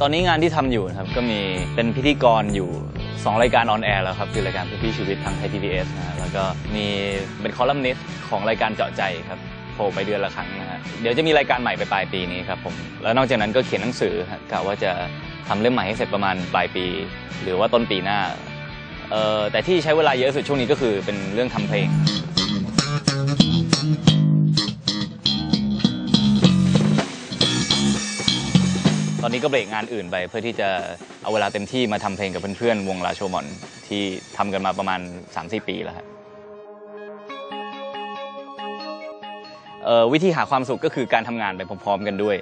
ตอนนี้งานที่ทำอยู่นะครับ ก็มีเป็นพิธีกรอยู่ 2 รายการออนแอร์แล้วครับ คือรายการพื้นที่ชีวิตทางไทยทีวีเอสนะฮะแล้วก็มีเป็นคอลัมนิสต์ของรายการเจาะใจครับโผล่ไปเดือนละครั้งนะฮะเดี๋ยวจะมีรายการใหม่ไปปลายปีนี้ครับผมแล้วนอกจากนั้นก็เขียนหนังสือฮะกะว่าจะทำเล่มใหม่ให้เสร็จประมาณปลายปี หรือว่าต้นปีหน้าเอ่อแต่ที่ใช้เวลาเยอะสุดช่วงนี้ก็คือเป็นเรื่องทำเพลง ตอนนี้ก็เบรกงานอื่นไป เพื่อที่จะเอาเวลาเต็มที่มาทำเพลงกับเพื่อนๆ วงลาโชมอนที่ทำกันมาประมาณ 3-4 ปีแล้วครับวิธีหาความสุขก็คือการทำงานไปพร้อมๆกันด้วย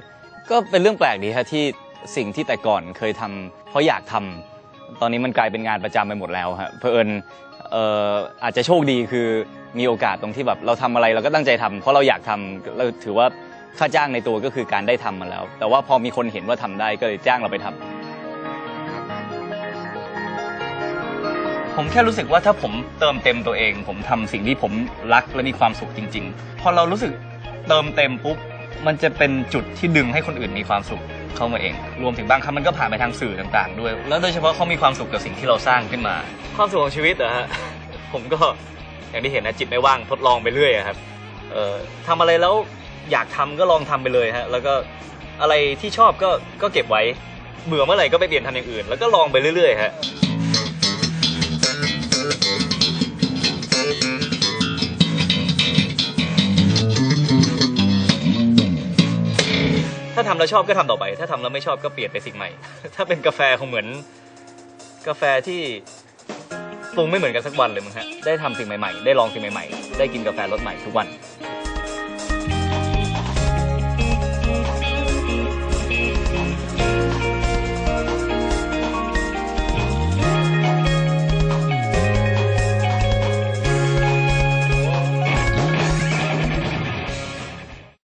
ก็เป็นเรื่องแปลกดีครับที่สิ่งที่แต่ก่อนเคยทำเพราะอยากทำตอนนี้มันกลายเป็นงานประจำไปหมดแล้วฮะเพอเอิญเอ่ออาจจะโชคดีคือมีโอกาสตรงที่แบบเราทำอะไรเราก็ตั้งใจทำเพราะเราอยากทำเราถือว่า ค่าจ้างในตัวก็คือการได้ทำมาแล้ว แต่ว่าพอมีคนเห็นว่าทำได้ก็เลยจ้างเราไปทำผมแค่รู้สึกว่าถ้าผมเติมเต็มตัวเอง ผมทำสิ่งที่ผมรักและมีความสุขจริง ๆ พอเรารู้สึกเติมเต็มปุ๊บมันจะเป็นจุดที่ดึงให้คนอื่นมีความสุขเข้ามาเอง รวมถึงบางครั้งมันก็ผ่านไปทางสื่อต่างๆ ด้วย แล้วโดยเฉพาะเขามีความสุขกับสิ่งที่เราสร้างขึ้นมา ความสุขของชีวิตเหรอฮะ ผมก็อย่างที่เห็นนะจิตไม่ว่างทดลองไปเรื่อยอะครับ เอ่อทำอะไรแล้ว อยากทำก็ลองทำไปเลยฮะแล้วก็อะไรที่ชอบก็ก็เก็บไว้เบื่อเมื่อไหร่ก็ไปเปลี่ยนทำอย่างอื่น แล้วก็ลองไปเรื่อยๆฮะถ้าทำแล้วชอบก็ทำต่อไป ถ้าทำแล้วไม่ชอบก็เปลี่ยนไปสิ่งใหม่ ถ้าเป็นกาแฟคงเหมือน กาแฟที่ปรุงไม่เหมือนกันสักวันเลยมั้งฮะ ได้ทำสิ่งใหม่ๆ ได้ลองสิ่งใหม่ๆ ได้กินกาแฟรสใหม่ทุกวัน